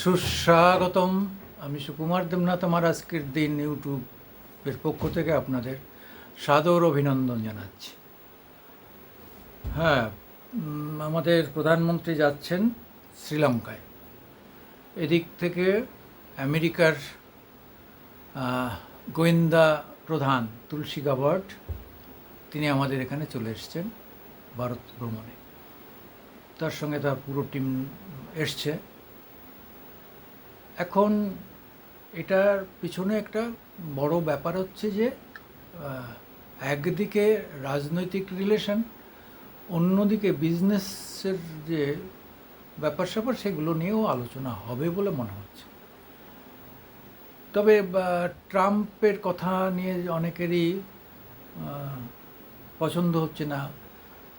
সুস্বাগতম। আমি সুকুমার দেবনাথ, আমার আজকের দিন ইউটিউবের পক্ষ থেকে আপনাদের সাদর অভিনন্দন জানাচ্ছি। হ্যাঁ আমাদের প্রধানমন্ত্রী যাচ্ছেন শ্রীলঙ্কায়। এদিক থেকে আমেরিকার গোয়েন্দা প্রধান তুলসী গাবার্ড তিনি আমাদের এখানে চলে এসছেন ভারত ভ্রমণে। তার সঙ্গে তার পুরো টিম এসছে। এখন এটার পিছনে একটা বড় ব্যাপার হচ্ছে যে একদিকে রাজনৈতিক রিলেশন অন্যদিকে বিজনেসের যে ব্যাপার স্যাপার, সেগুলো নিয়েও আলোচনা হবে বলে মনে হচ্ছে। তবে ট্রাম্পের কথা নিয়ে অনেকেরই পছন্দ হচ্ছে না।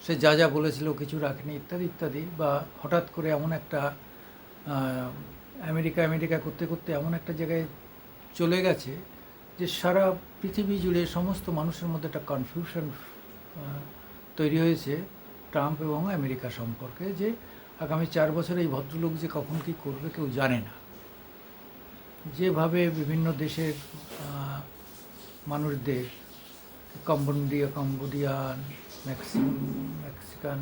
সে যা যা বলেছিল, কিছু রাখেনি, ইত্যাদি ইত্যাদি, বা হঠাৎ করে এমন একটা আমেরিকা আমেরিকা করতে করতে এমন একটা জায়গায় চলে গেছে যে সারা পৃথিবী জুড়ে সমস্ত মানুষের মধ্যে একটা কনফিউশন তৈরি হয়েছে ট্রাম্প এবং আমেরিকা সম্পর্কে যে আগামী চার বছরে এই ভদ্রলোক যে কখন কী করবে কেউ জানে না। যেভাবে বিভিন্ন দেশের মানুষদের কম্বোডিয়া, কম্বোডিয়ান, মেক্সিম, মেক্সিকান,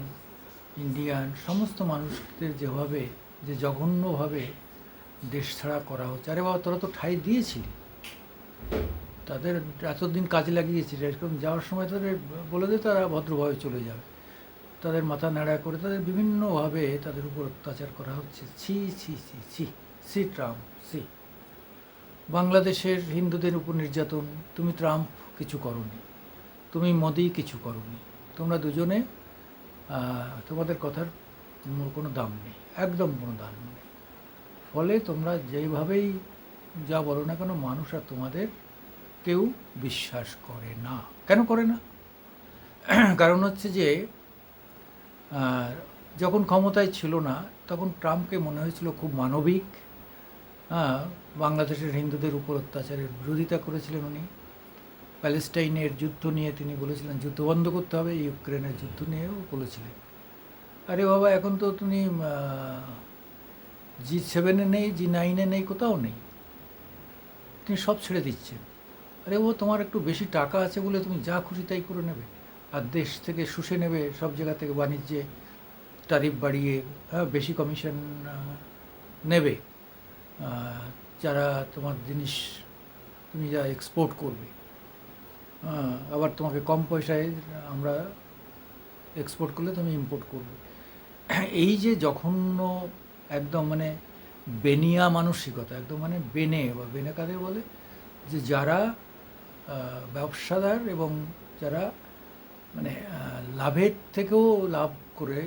ইন্ডিয়ান, সমস্ত মানুষদের যেভাবে, যে জঘন্যভাবে দেশ ছাড়া করা হচ্ছে। আরে বাবা, তোরা তো ঠাই দিয়েছিলি। তাদের এতদিন কাজে লাগিয়েছিল। এরকম যাওয়ার সময় তাদের বলে দে তারা ভদ্রভাবে চলে যাবে। তাদের মাথা নাড়া করে তাদের বিভিন্নভাবে তাদের উপর অত্যাচার করা হচ্ছে। ছি ছি ছি ছি সি ট্রাম্প সি বাংলাদেশের হিন্দুদের উপর নির্যাতন, তুমি ট্রাম্প কিছু করনি। তুমি মোদি কিছু করনি। তোমরা দুজনে তোমাদের কথার কোনো দাম নেই। একদম কোনো দাম নেই। ফলে তোমরা যেইভাবেই যা বলো না কেন, মানুষ আর তোমাদের কেউ বিশ্বাস করে না। কেন করে না? কারণ হচ্ছে যে যখন ক্ষমতায় ছিল না, তখন ট্রাম্পকে মনে হয়েছিল খুব মানবিক। হ্যাঁ বাংলাদেশের হিন্দুদের উপর অত্যাচারের বিরোধিতা করেছিলেন উনি। প্যালেস্টাইনের যুদ্ধ নিয়ে তিনি বলেছিলেন, যুদ্ধ বন্ধ করতে হবে। ইউক্রেনের যুদ্ধ নিয়েও বলেছিলেন। আরে বাবা, এখন তো তুমি জি সেভেনে নেই, জি নাইনে নেই, কোথাও নেই। তিনি সব ছেড়ে দিচ্ছেন। আরে ও তোমার একটু বেশি টাকা আছে বলে তুমি যা খুশি তাই করে নেবে। আর দেশ থেকে শুষে নেবে, সব জায়গা থেকে বাণিজ্যে তারিফ বাড়িয়ে হ্যাঁ বেশি কমিশন নেবে। যারা তোমার জিনিস তুমি যা এক্সপোর্ট করবে। আবার তোমাকে কম পয়সায় আমরা এক্সপোর্ট করলে তুমি ইম্পোর্ট করবে। এই যে জঘন্য একদম মানে বেনিয়া মানসিকতা, একদম মানে বেনে বা বেনে কাদের বলে? যে যারা ব্যবসাদার এবং যারা মানে লাভের থেকেও লাভ করে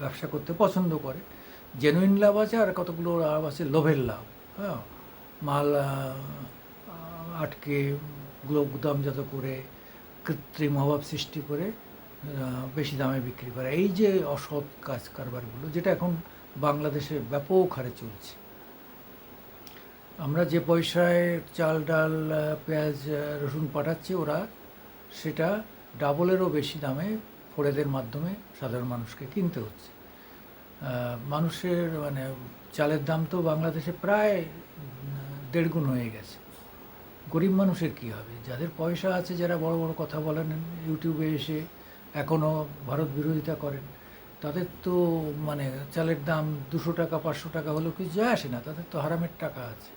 ব্যবসা করতে পছন্দ করে জেনুইন লাভ আছে আর কতগুলো লাভ আছে? লোভের লাভ হ্যাঁ? মাল আটকে গুদামজাত করে, কৃত্রিম অভাব সৃষ্টি করে বেশি দামে বিক্রি করা। এই যে অসৎ কাজ কারবারগুলো, যেটা এখন বাংলাদেশে ব্যাপক হারে চলছে। আমরা যে পয়সায় চাল, ডাল পেঁয়াজ রসুন পাঠাচ্ছি ওরা, সেটা ডাবলেরও বেশি দামে ফোড়েদের মাধ্যমে সাধারণ মানুষকে কিনতে হচ্ছে। মানুষের মানে চালের দাম তো বাংলাদেশে প্রায় দেড় গুণ হয়ে গেছে। গরিব মানুষের কি হবে? যাদের পয়সা আছে, যারা বড় বড় কথা বলেন, ইউটিউবে এসে এখনও ভারত বিরোধিতা করেন তাদের তো মানে চালের দাম দুশো টাকা, পাঁচশো টাকা হলেও কিছু যায় আসে না, তাদের তো হারামের টাকা আছে।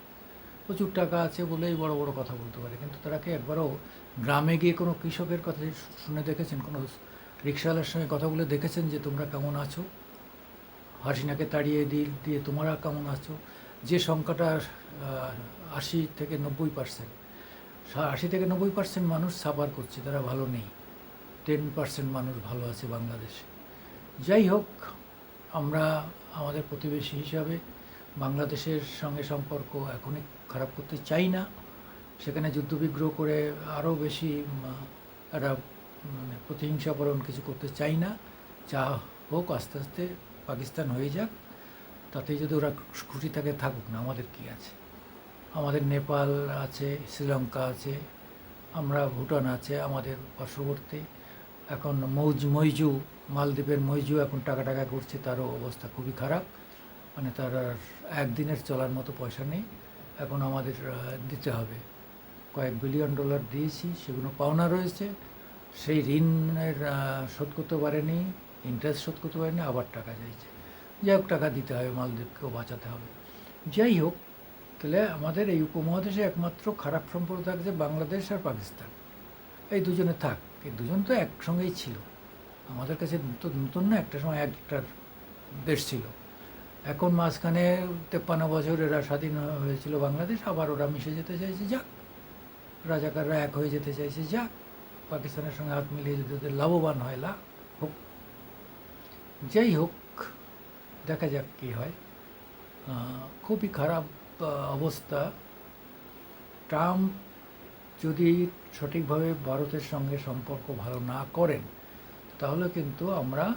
প্রচুর টাকা আছে বলেই বড় বড় কথা বলতে পারে। কিন্তু তারা কি একবারও গ্রামে গিয়ে কোনো কৃষকের কথা শুনে দেখেছেন? কোনো রিক্সাওয়ালার সঙ্গে কথা বলে দেখেছেন যে তোমরা কেমন আছো? হাসিনাকে তাড়িয়ে দিয়ে দিয়ে তোমরা কেমন আছো? যে সংখ্যাটা আশি থেকে নব্বই পার্সেন্ট আশি থেকে নব্বই পার্সেন্ট মানুষ সাফার করছে, তারা ভালো নেই। টেন পার্সেন্ট মানুষ ভালো আছে বাংলাদেশে। যাই হোক, আমরা আমাদের প্রতিবেশী হিসাবে বাংলাদেশের সঙ্গে সম্পর্ক এখনই খারাপ করতে চাই না। সেখানে যুদ্ধবিগ্রহ করে আরও বেশি একটা মানে প্রতিহিংসাপরণ কিছু করতে চাই না। যা হোক, আস্তে আস্তে পাকিস্তান হয়ে যাক। তাতেই যদি ওরা খুশি থাকে, থাকুক না। আমাদের কি আছে? আমাদের নেপাল আছে, শ্রীলঙ্কা আছে, আমরা ভুটান আছে, আমাদের পার্শ্ববর্তী। এখন মৌজ, মৈজু মালদ্বীপের মৈজু এখন টাকা টাকা করছে, তারও অবস্থা খুবই খারাপ। মানে তার আর একদিনের চলার মতো পয়সা নেই। এখন আমাদের দিতে হবে। কয়েক বিলিয়ন ডলার দিয়েছি, সেগুলো পাওনা রয়েছে। সেই ঋণের শোধ করতে পারেনি ইন্টারেস্ট শোধ করতে পারেনি, আবার টাকা চাইছে। যাই হোক, টাকা দিতে হবে, মালদ্বীপকেও বাঁচাতে হবে। যাই হোক, তাহলে আমাদের এই উপমহাদেশে একমাত্র খারাপ সম্পর্ক থাকছে বাংলাদেশ আর পাকিস্তান। এই দুজনে থাক, এই দুজন তো একসঙ্গেই ছিল। আমাদের কাছে নতুন না, একটা সময় একটা দেশ ছিল। এখন মাঝখানে তেপ্পান্ন বছর এরা স্বাধীন হয়েছিল বাংলাদেশ, আবার ওরা মিশে যেতে চাইছে, যাক। রাজাকাররা এক হয়ে যেতে চাইছে, যাক। পাকিস্তানের সঙ্গে হাত মিলিয়ে ওদের লাভবান হয়, লাভ হোক। যাই হোক, দেখা যাক কী হয়। খুবই খারাপ অবস্থা। ট্রাম্প যদি সঠিকভাবে ভারতের সঙ্গে সম্পর্ক ভালো না করেন তাহলে কিন্তু আমরা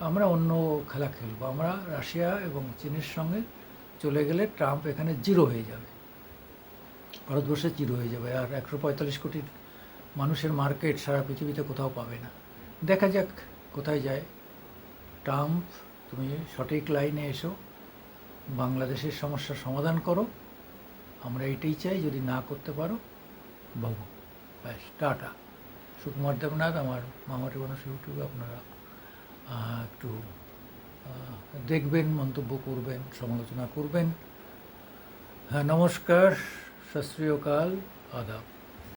আমরা অন্য খেলা খেলব। আমরা রাশিয়া এবং চীনের সঙ্গে চলে গেলে ট্রাম্প এখানে জিরো হয়ে যাবে। ভারতবর্ষে জিরো হয়ে যাবে। আর একশো পঁয়তাল্লিশ কোটি মানুষের মার্কেট সারা পৃথিবীতে কোথাও পাবে না। দেখা যাক কোথায় যায়। ট্রাম্প, তুমি সঠিক লাইনে এসো। বাংলাদেশের সমস্যার সমাধান করো। আমরা এটাই চাই, যদি না করতে পারো, বাবু, ব্যাস, টাটা। সুকুমার দেবনাথ আমার মামাটি মানুষ ইউটিউবে আপনারা একটু দেখবেন, মন্তব্য করবেন, সমালোচনা করবেন। হ্যাঁ নমস্কার সত শ্রী অকাল আদাব।